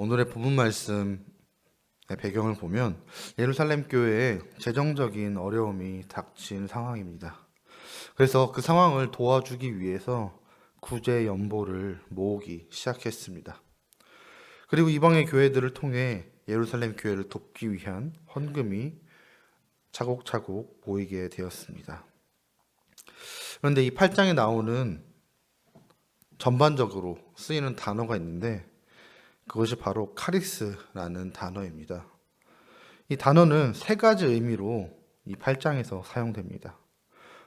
오늘의 본문 말씀의 배경을 보면 예루살렘 교회에 재정적인 어려움이 닥친 상황입니다. 그래서 그 상황을 도와주기 위해서 구제 연보를 모으기 시작했습니다. 그리고 이방의 교회들을 통해 예루살렘 교회를 돕기 위한 헌금이 차곡차곡 모이게 되었습니다. 그런데 이 8장에 나오는 전반적으로 쓰이는 단어가 있는데 그것이 바로 카리스라는 단어입니다. 이 단어는 세 가지 의미로 이 8장에서 사용됩니다.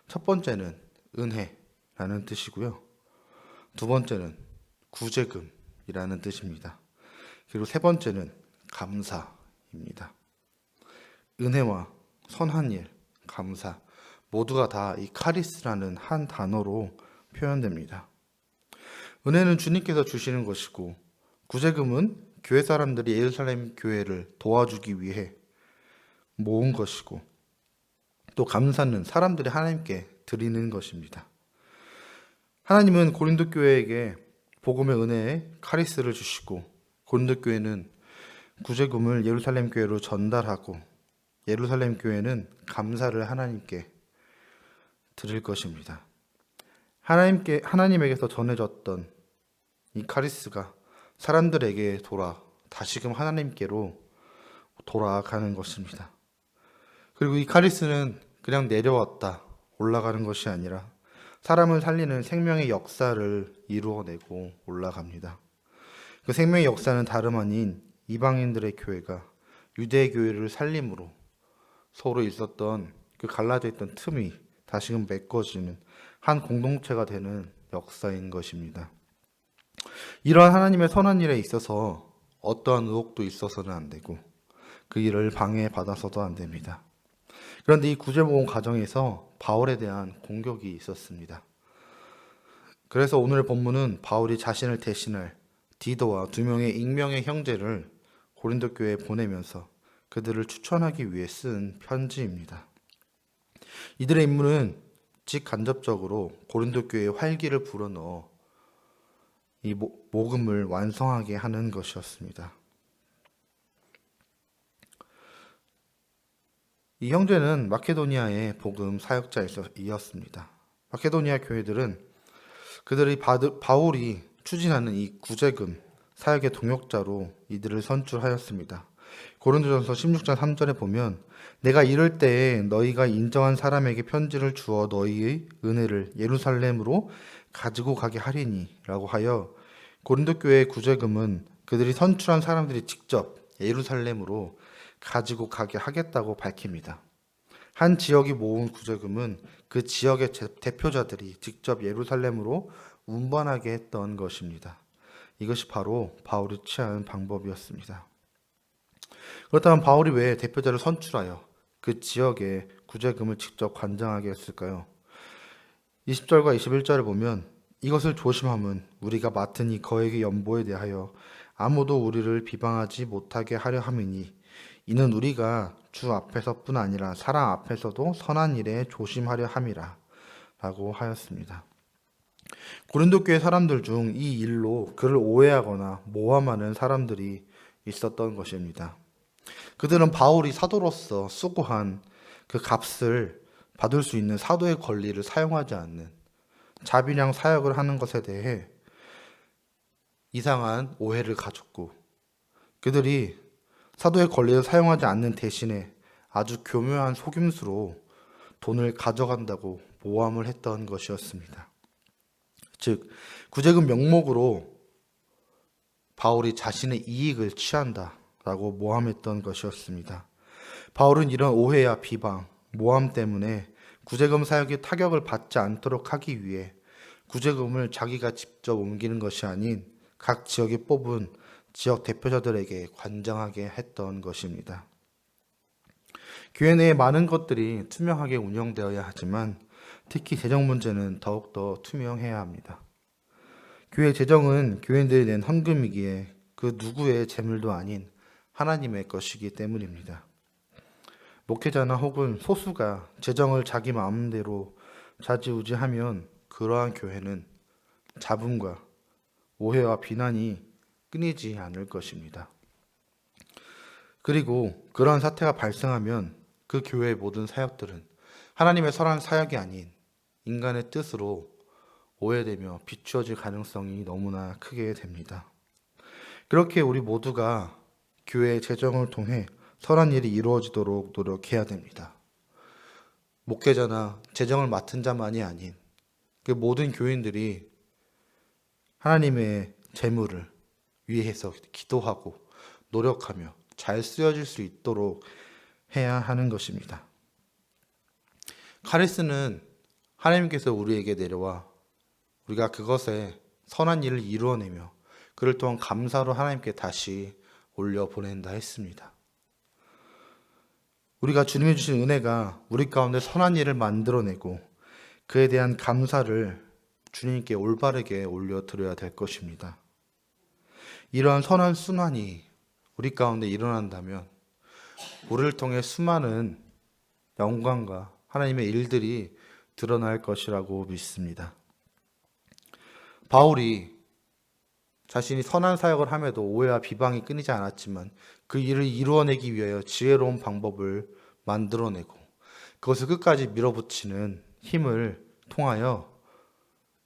첫 번째는 은혜라는 뜻이고요. 두 번째는 구제금이라는 뜻입니다. 그리고 세 번째는 감사입니다. 은혜와 선한 일, 감사 모두가 다 이 카리스라는 한 단어로 표현됩니다. 은혜는 주님께서 주시는 것이고 구제금은 교회 사람들이 예루살렘 교회를 도와주기 위해 모은 것이고 또 감사는 사람들이 하나님께 드리는 것입니다. 하나님은 고린도 교회에게 복음의 은혜에 카리스를 주시고 고린도 교회는 구제금을 예루살렘 교회로 전달하고 예루살렘 교회는 감사를 하나님께 드릴 것입니다. 하나님께 하나님에게서 전해졌던 이 카리스가 사람들에게 돌아 다시금 하나님께로 돌아가는 것입니다. 그리고 이 카리스는 그냥 내려왔다 올라가는 것이 아니라 사람을 살리는 생명의 역사를 이루어내고 올라갑니다. 그 생명의 역사는 다름 아닌 이방인들의 교회가 유대 교회를 살림으로 서로 있었던 그 갈라져 있던 틈이 다시금 메꿔지는 한 공동체가 되는 역사인 것입니다. 이러한 하나님의 선한 일에 있어서 어떠한 의혹도 있어서는 안 되고 그 일을 방해받아서도 안 됩니다. 그런데 이 구제모험 과정에서 바울에 대한 공격이 있었습니다. 그래서 오늘 본문은 바울이 자신을 대신할 디도와 두 명의 익명의 형제를 고린도 교회에 보내면서 그들을 추천하기 위해 쓴 편지입니다. 이들의 임무는 직간접적으로 고린도 교회의 활기를 불어넣어 이 모- 모금을 완성하게 하는 것이었습니다. 이 형제는 마케도니아의 복음 사역자이었습니다. 마케도니아 교회들은 바드- 바울이 추진하는 이 구제금 사역의 동역자로 이들을 선출하였습니다. 고린도전서 16장 3절에 보면 내가 이럴 때에 너희가 인정한 사람에게 편지를 주어 너희의 은혜를 예루살렘으로 가지고 가게 하리니라고 하여 고린도 교회의 구제금은 그들이 선출한 사람들이 직접 예루살렘으로 가지고 가게 하겠다고 밝힙니다. 한 지역이 모은 구제금은 그 지역의 제- 대표자들이 직접 예루살렘으로 운반하게 했던 것입니다. 이것이 바로 바울이 취한 방법이었습니다. 그렇다면 바울이 왜 대표자를 선출하여 그 지역에 구제금을 직접 관장하게 했을까요? 20절과 21절을 보면 이것을 조심함은 우리가 맡은 이 거액의 연보에 대하여 아무도 우리를 비방하지 못하게 하려 함이니 이는 우리가 주 앞에서뿐 아니라 사람 앞에서도 선한 일에 조심하려 함이라 라고 하였습니다. 고린도 교회 사람들 중 이 일로 그를 오해하거나 모함하는 사람들이 있었던 것입니다. 그들은 바울이 사도로서 수고한 그 값을 받을 수 있는 사도의 권리를 사용하지 않는 자비량 사역을 하는 것에 대해 이상한 오해를 가졌고 그들이 사도의 권리를 사용하지 않는 대신에 아주 교묘한 속임수로 돈을 가져간다고 모함을 했던 것이었습니다. 즉 구제금 명목으로 바울이 자신의 이익을 취한다 라고 모함했던 것이었습니다. 바울은 이런 오해와 비방, 모함 때문에 구제금 사역이 타격을 받지 않도록 하기 위해 구제금을 자기가 직접 옮기는 것이 아닌 각 지역이 뽑은 지역 대표자들에게 관장하게 했던 것입니다. 교회 내에 많은 것들이 투명하게 운영되어야 하지만 특히 재정 문제는 더욱더 투명해야 합니다. 교회 재정은 교인들이 낸 헌금이기에 그 누구의 재물도 아닌 하나님의 것이기 때문입니다. 목회자나 혹은 소수가 재정을 자기 마음대로 좌지우지하면 그러한 교회는 잡음과 오해와 비난이 끊이지 않을 것입니다. 그리고 그러한 사태가 발생하면 그 교회의 모든 사역들은 하나님의 선한 사역이 아닌 인간의 뜻으로 오해되며 비추어질 가능성이 너무나 크게 됩니다. 그렇게 우리 모두가 교회의 재정을 통해 선한 일이 이루어지도록 노력해야 됩니다. 목회자나 재정을 맡은 자만이 아닌 그 모든 교인들이 하나님의 재물을 위해서 기도하고 노력하며 잘 쓰여질 수 있도록 해야 하는 것입니다. 카리스는 하나님께서 우리에게 내려와 우리가 그것에 선한 일을 이루어내며 그를 또한 감사로 하나님께 다시 올려 보낸다 했습니다. 우리가 주님이 주신 은혜가 우리 가운데 선한 일을 만들어내고 그에 대한 감사를 주님께 올바르게 올려드려야 될 것입니다. 이러한 선한 순환이 우리 가운데 일어난다면 우리를 통해 수많은 영광과 하나님의 일들이 드러날 것이라고 믿습니다. 바울이 자신이 선한 사역을 함에도 오해와 비방이 끊이지 않았지만 그 일을 이루어내기 위하여 지혜로운 방법을 만들어내고 그것을 끝까지 밀어붙이는 힘을 통하여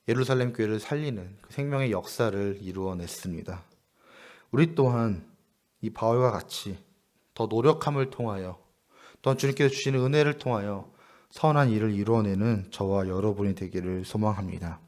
예루살렘 교회를 살리는 그 생명의 역사를 이루어냈습니다. 우리 또한 이 바울과 같이 더 노력함을 통하여 또한 주님께서 주시는 은혜를 통하여 선한 일을 이루어내는 저와 여러분이 되기를 소망합니다.